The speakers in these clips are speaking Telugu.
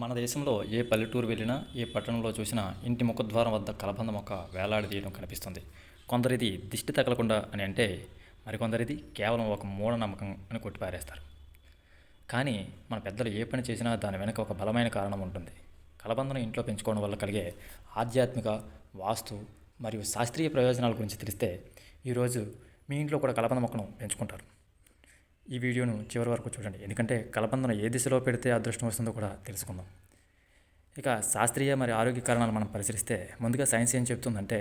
మన దేశంలో ఏ పల్లెటూరు వెళ్ళినా ఏ పట్టణంలో చూసినా ఇంటి ముఖద్వారం వద్ద కలబంద మొక్క వేలాడదీయడం కనిపిస్తుంది. కొందరిది దిష్టి తగలకుండా అని అంటే మరికొందరిది కేవలం ఒక మూఢనమ్మకం అని కొట్టిపారేస్తారు. కానీ మన పెద్దలు ఏ పని చేసినా దాని వెనుక ఒక బలమైన కారణం ఉంటుంది. కలబందను ఇంట్లో పెంచుకోవడం వల్ల కలిగే ఆధ్యాత్మిక వాస్తు మరియు శాస్త్రీయ ప్రయోజనాల గురించి తెలిస్తే ఈరోజు మీ ఇంట్లో కూడా కలబంద మొక్కను పెంచుకుంటారు. ఈ వీడియోను చివరి వరకు చూడండి. ఎందుకంటే కలబందను ఏ దిశలో పెడితే అదృష్టం వస్తుందో కూడా తెలుసుకుందాం. ఇక శాస్త్రీయ మరియు ఆరోగ్య కారణాలు మనం పరిశీలిస్తే ముందుగా సైన్స్ ఏం చెప్తుందంటే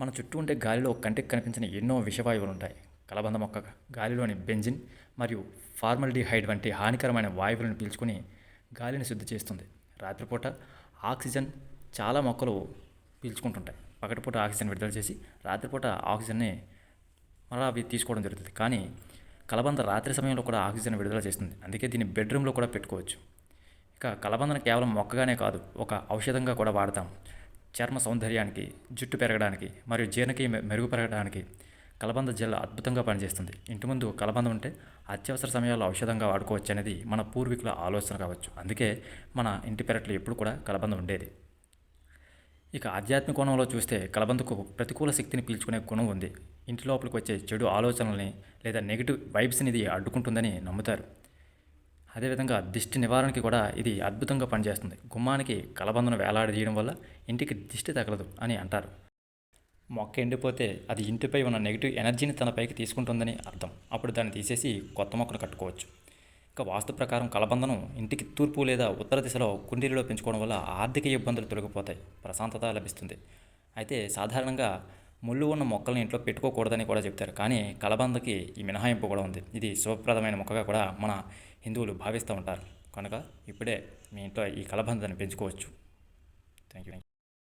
మన చుట్టూ ఉండే గాలిలో కంటికి కనిపించిన ఎన్నో విషవాయువులు ఉంటాయి. కలబంద మొక్క గాలిలోని బెంజిన్ మరియు ఫార్మల్డిహైడ్ వంటి హానికరమైన వాయువులను పీల్చుకుని గాలిని శుద్ధి చేస్తుంది. రాత్రిపూట ఆక్సిజన్ చాలా మొక్కలు పీల్చుకుంటుంటాయి. పగటిపూట ఆక్సిజన్ విడుదల చేసి రాత్రిపూట ఆక్సిజన్ని మరలా అవి తీసుకోవడం జరుగుతుంది. కానీ కలబంద రాత్రి సమయంలో కూడా ఆక్సిజన్ విడుదల చేస్తుంది. అందుకే దీన్ని బెడ్రూమ్లో కూడా పెట్టుకోవచ్చు. ఇక కలబందను కేవలం మొక్కగానే కాదు ఒక ఔషధంగా కూడా వాడతాం. చర్మ సౌందర్యానికి జుట్టు పెరగడానికి మరియు జీర్ణకి మెరుగుపరచడానికి కలబంద జెల్ అద్భుతంగా పనిచేస్తుంది. ఇంటి ముందు కలబంద ఉంటే అత్యవసర సమయాల్లో ఔషధంగా వాడుకోవచ్చు అనేది మన పూర్వీకుల ఆలోచన కావచ్చు. అందుకే మన ఇంటి పెరట్లో ఎప్పుడు కూడా కలబంద ఉండేది. ఇక ఆధ్యాత్మిక కోణంలో చూస్తే కలబందకు ప్రతికూల శక్తిని పీల్చుకునే గుణం ఉంది. ఇంటి లోపలికి వచ్చే చెడు ఆలోచనల్ని లేదా నెగిటివ్ వైబ్స్ని ఇది అడ్డుకుంటుందని నమ్ముతారు. అదేవిధంగా దిష్టి నివారణకి కూడా ఇది అద్భుతంగా పనిచేస్తుంది. గుమ్మానికి కలబందను వేలాడదీయడం వల్ల ఇంటికి దిష్టి తగలదు అని అంటారు. మొక్క ఎండిపోతే అది ఇంటిపై ఉన్న నెగిటివ్ ఎనర్జీని తనపైకి తీసుకుంటుందని అర్థం. అప్పుడు దాన్ని తీసేసి కొత్త మొక్కను కట్టుకోవచ్చు. ఇక వాస్తు ప్రకారం కలబందను ఇంటికి తూర్పు లేదా ఉత్తర దిశలో కుండీలలో పెంచుకోవడం వల్ల ఆర్థిక ఇబ్బందులు తొలగిపోతాయి. ప్రశాంతత లభిస్తుంది. అయితే సాధారణంగా ముళ్ళు ఉన్న మొక్కలను ఇంట్లో పెట్టుకోకూడదని కూడా చెప్తారు. కానీ కలబందకి ఈ మినహాయింపు కూడా ఉంది. ఇది శుభప్రదమైన మొక్కగా కూడా మన హిందువులు భావిస్తూ ఉంటారు. కనుక ఇప్పుడే మీ ఇంట్లో ఈ కలబందని పెంచుకోవచ్చు. Thank you